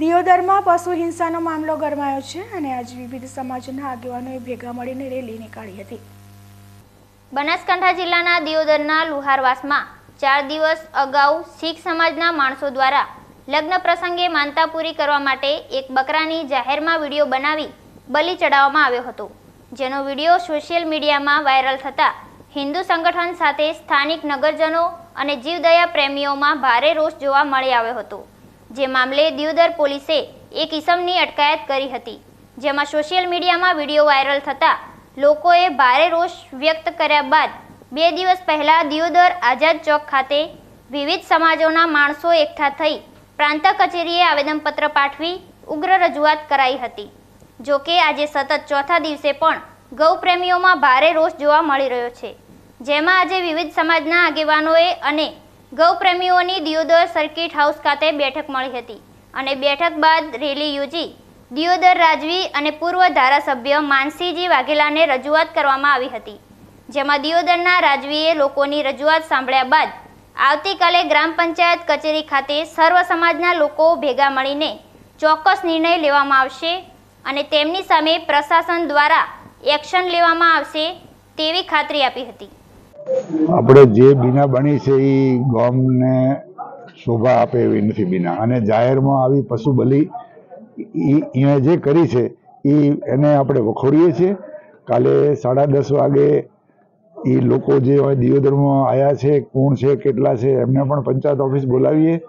દિયોદરમાં પશુ હિંસાનો મામલો ગરમાયો છે અને આજ વિવિધ સમાજના આગેવાનોએ ભેગા મળીને રેલી નીકાળી હતી. બનાસકાંઠા જિલ્લાના દિયોદરના લુહારવાસમાં ચાર દિવસ અગાઉ શીખ સમાજના માણસો દ્વારા લગ્ન પ્રસંગે માનતા પૂરી કરવા માટે એક બકરાની જાહેરમાં વીડિયો બનાવી બલિ ચડાવવામાં આવ્યો હતો. જેનો વીડિયો સોશિયલ મીડિયામાં વાયરલ થતાં હિન્દુ સંગઠન સાથે સ્થાનિક નગરજનો અને જીવદયા પ્રેમીઓમાં ભારે રોષ જોવા મળી આવ્યો હતો. જે મામલે દિવદર પોલીસે એક ઇસમની અટકાયત કરી હતી, જેમાં સોશિયલ મીડિયામાં વીડિયો વાયરલ થતાં લોકોએ ભારે રોષ વ્યક્ત કર્યા બાદ બે દિવસ પહેલાં દિયોદર આઝાદ ચોક ખાતે વિવિધ સમાજોના માણસો એકઠા થઈ પ્રાંત કચેરીએ આવેદનપત્ર પાઠવી ઉગ્ર રજૂઆત કરાઈ હતી, જો કે આજે સતત ચોથા દિવસે પણ ગૌપ્રેમીઓમાં ભારે રોષ જોવા મળી રહ્યો છે, જેમાં આજે વિવિધ સમાજના આગેવાનોએ અને ગૌપ્રેમીઓની દિયોદર સર્કિટ હાઉસ ખાતે બેઠક મળી હતી અને બેઠક બાદ રેલી યોજી. દિયોદર રાજવી અને પૂર્વ ધારાસભ્ય માનસીજી વાઘેલાને રજૂઆત કરવામાં આવી હતી, જેમાં દિયોદરના રાજવીએ લોકોની રજૂઆત સાંભળ્યા બાદ આવતીકાલે ગ્રામ પંચાયત કચેરી ખાતે સર્વ સમાજના લોકો ભેગા મળીને ચોક્કસ નિર્ણય લેવામાં આવશે અને તેમની સામે પ્રશાસન દ્વારા એક્શન લેવામાં આવશે તેવી ખાતરી આપી હતી. આપણે જે બીના બની છે એ ગામને શોભા આપે એવી નથી બીના. અને જાહેરમાં આવી પશુ બલિ એણે જે કરી છે એ એને આપણે વખોડીએ છીએ. કાલે સાડા દસ વાગે એ લોકો જે હોય દિયોદરમાં આવ્યા છે, કોણ છે, કેટલા છે, એમને પણ પંચાયત ઓફિસ બોલાવીએ.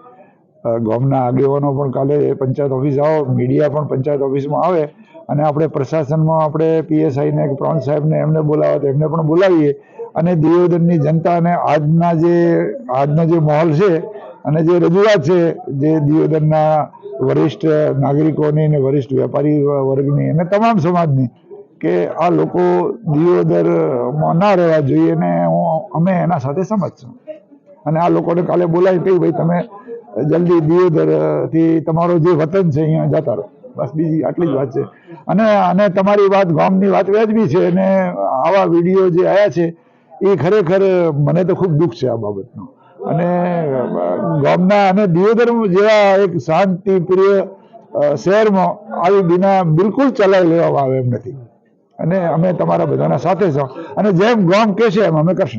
ગામના આગેવાનો પણ કાલે પંચાયત ઓફિસ આવો, મીડિયા પણ પંચાયત ઓફિસમાં આવે. અને આપણે પ્રશાસનમાં આપણે પીએસઆઈને પ્રાંત સાહેબને એમને બોલાવે તો એમને પણ બોલાવીએ. અને દિયોદરની જનતાને આજના જે, આજનો જે માહોલ છે અને જે રજૂઆત છે જે દિયોદરના વરિષ્ઠ નાગરિકોની અને વરિષ્ઠ વેપારી વર્ગની અને તમામ સમાજની કે આ લોકો દિયોદરમાં ના રહેવા જોઈએ ને હું, અમે એના સાથે સમજશું અને આ લોકોને કાલે બોલાવી કહ્યું, ભાઈ, તમે જલ્દી દિયોદરથી તમારો જે વતન છે અહીંયા જતા રહો. બસ બીજી આટલી જ વાત છે. અને અને તમારી વાત ગામની વાત વ્યાજબી છે અને આવા વીડિયો જે આવ્યા છે એ ખરેખર મને તો ખૂબ દુઃખ છે આ બાબતનું. અને ગામના અને દિયોદર જેવા એક શાંતિપ્રિય શહેરમાં આવી બિના બિલકુલ ચલાવી લેવામાં આવે એમ નથી. અને અમે તમારા બધાના સાથે છો. અને જેમ ગામ કહેશે એમ અમે કરશું.